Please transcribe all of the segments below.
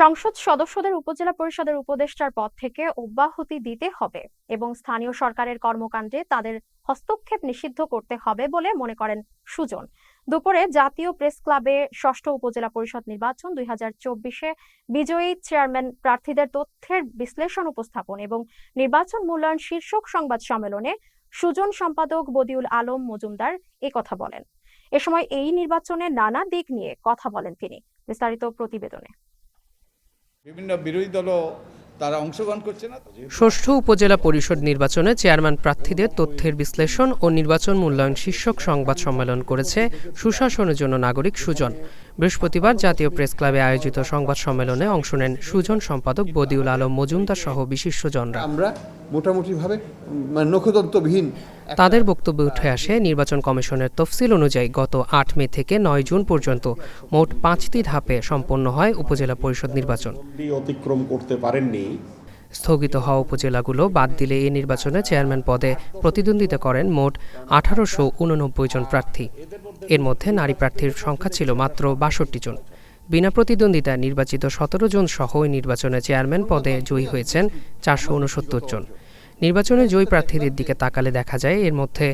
সংসদ সদস্যদের উপজেলা পরিষদের উপদেষ্টার পদ থেকে অব্যাহতি দিতে হবে এবং স্থানীয় সরকারের কর্মকাণ্ডে তাদের হস্তক্ষেপ নিষিদ্ধ করতে হবে বলে মনে করেন সুজন। দুপুরে জাতীয় প্রেস ক্লাবে ষষ্ঠ উপজেলা পরিষদ নির্বাচন দুই হাজার চব্বিশে বিজয়ী চেয়ারম্যান প্রার্থীদের তথ্যের বিশ্লেষণ উপস্থাপন এবং নির্বাচন মূল্যায়ন শীর্ষক সংবাদ সম্মেলনে সুজন সম্পাদক বদিউল আলম মজুমদার কথা বলেন। এ সময় এই নির্বাচনে নানা দিক নিয়ে কথা বলেন তিনি। বিস্তারিত প্রতিবেদনে। বিভিন্ন বিরোধী দলও তারা অংশগ্রহণ করছে না। ষষ্ঠ উপজেলা পরিষদ নির্বাচনে চেয়ারম্যান প্রার্থীদের তথ্যের বিশ্লেষণ ও নির্বাচন মূল্যায়ন শীর্ষক সংবাদ সম্মেলন করেছে সুশাসনের জন্য নাগরিক সুজন। বৃহস্পতিবার জাতীয় প্রেস ক্লাবে আয়োজিত সংবাদ সম্মেলনে অংশ নেন সুজন সম্পাদক বদিউল আলম মজুমদার সহ বিশিষ্টজনরা। আমরা মোটামুটিভাবে মানে নখদন্তবিহীন তাদের বক্তব্যে উঠে আসে নির্বাচন কমিশনের তফসিল অনুযায়ী গত আট মে থেকে নয় জুন পর্যন্ত মোট পাঁচটি ধাপে সম্পন্ন হয় উপজেলা পরিষদ নির্বাচন। অতিক্রম করতে পারেননি। স্থগিত হওয়া উপজেলাগুলো বাদ দিলে এই নির্বাচনে চেয়ারম্যান পদে প্রতিদ্বন্দ্বিতা করেন মোট আঠারোশো উননব্বই জন প্রার্থী। এর মধ্যে নারী প্রার্থীর সংখ্যা ছিল মাত্র বাষট্টি জন। বিনা প্রতিদ্বন্দ্বিতায় নির্বাচিত সতেরো জন সহ এই নির্বাচনে চেয়ারম্যান পদে জয়ী হয়েছেন চারশো উনসত্তর জন। নির্বাচনে জয়ী প্রার্থীদের দিকে তাকালে দেখা যায় এর মধ্যে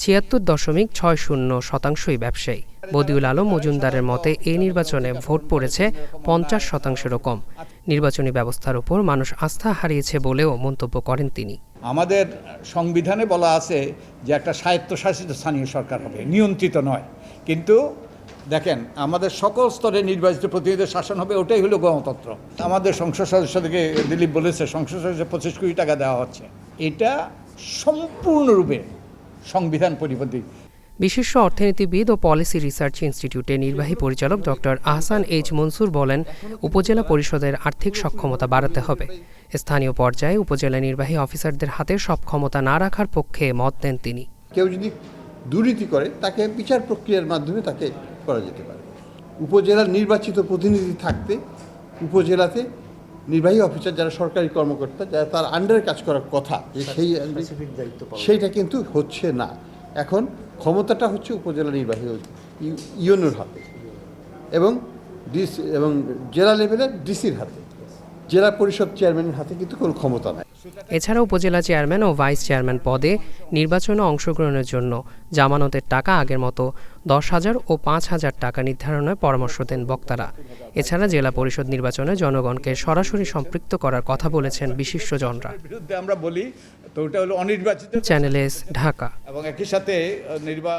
ছিয়াত্তর দশমিক ছয় শূন্য শতাংশই ব্যবসায়ী। বদিউল আলম মজুমদারের মতে এই নির্বাচনে ভোট পড়েছে পঞ্চাশ শতাংশেরও কম। নির্বাচনী ব্যবস্থার উপর মানুষ আস্থা হারিয়েছে বলেও মন্তব্য করেন তিনি। আমাদের সংবিধানে বলা আছে যে একটা স্বায়ত্তশাসিত স্থানীয় সরকার হবে, নিয়ন্ত্রিত নয়। কিন্তু দেখেন, আমাদের সকল স্তরে নির্বাচিত প্রতিনিধিদের শাসন হবে, ওটাই হলো গণতন্ত্র। আমাদের সংসদ সদস্যদেরকে দিলীপ বলেছে, সংসদ সদস্য পঁচিশ কোটি টাকা দেওয়া হচ্ছে। এটা সম্পূর্ণরূপে সংবিধান পরিপন্থী। বিশিষ্ট অর্থনীতিবিদ ও পলিসি রিসার্চ ইনস্টিটিউটের নির্বাহী পরিচালক ডক্টর আহসান এইচ মনসুর বলেন উপজেলা পরিষদের আর্থিক সক্ষমতা বাড়াতে হবে। স্থানীয় পর্যায়ে উপজেলা নির্বাহী অফিসারদের হাতে সব ক্ষমতা না রাখার পক্ষে মত দেন তিনি। কেউ যদি দুর্নীতি করে তাকে বিচার প্রক্রিয়ার মাধ্যমে তাকে করা যেতে পারে। উপজেলার নির্বাচিত প্রতিনিধি থাকতে উপজেলাতে নির্বাহী অফিসার যারা সরকারি কর্মকর্তা যারা তার আন্ডারে কাজ করার কথা যে সেই সেইটা কিন্তু হচ্ছে না। এখন ক্ষমতাটা হচ্ছে উপজেলা নির্বাহী ইউ- ইউনোর হাতে এবং ডিসি এবং জেলা লেভেলে ডিসির হাতে। জেলা পরিষদ চেয়ারম্যানের হাতে কিন্তু কোনো ক্ষমতা নাই। এছাড়া উপজেলা চেয়ারম্যান ও ভাইস চেয়ারম্যান পদে নির্বাচনে অংশগ্রহণের জন্য জামানতের টাকা আগের মতো দশ হাজার ও পাঁচ হাজার টাকা নির্ধারণের পরামর্শ দেন বক্তারা। এছাড়া জেলা পরিষদ নির্বাচনে জনগণকে সরাসরি সম্পৃক্ত করার কথা বলেছেন বিশিষ্টজনরা। আমরা বলি তো ওটা হলো অনির্বাচিত চ্যানেল এস ঢাকা। এবং একই সাথে আহ, নির্বা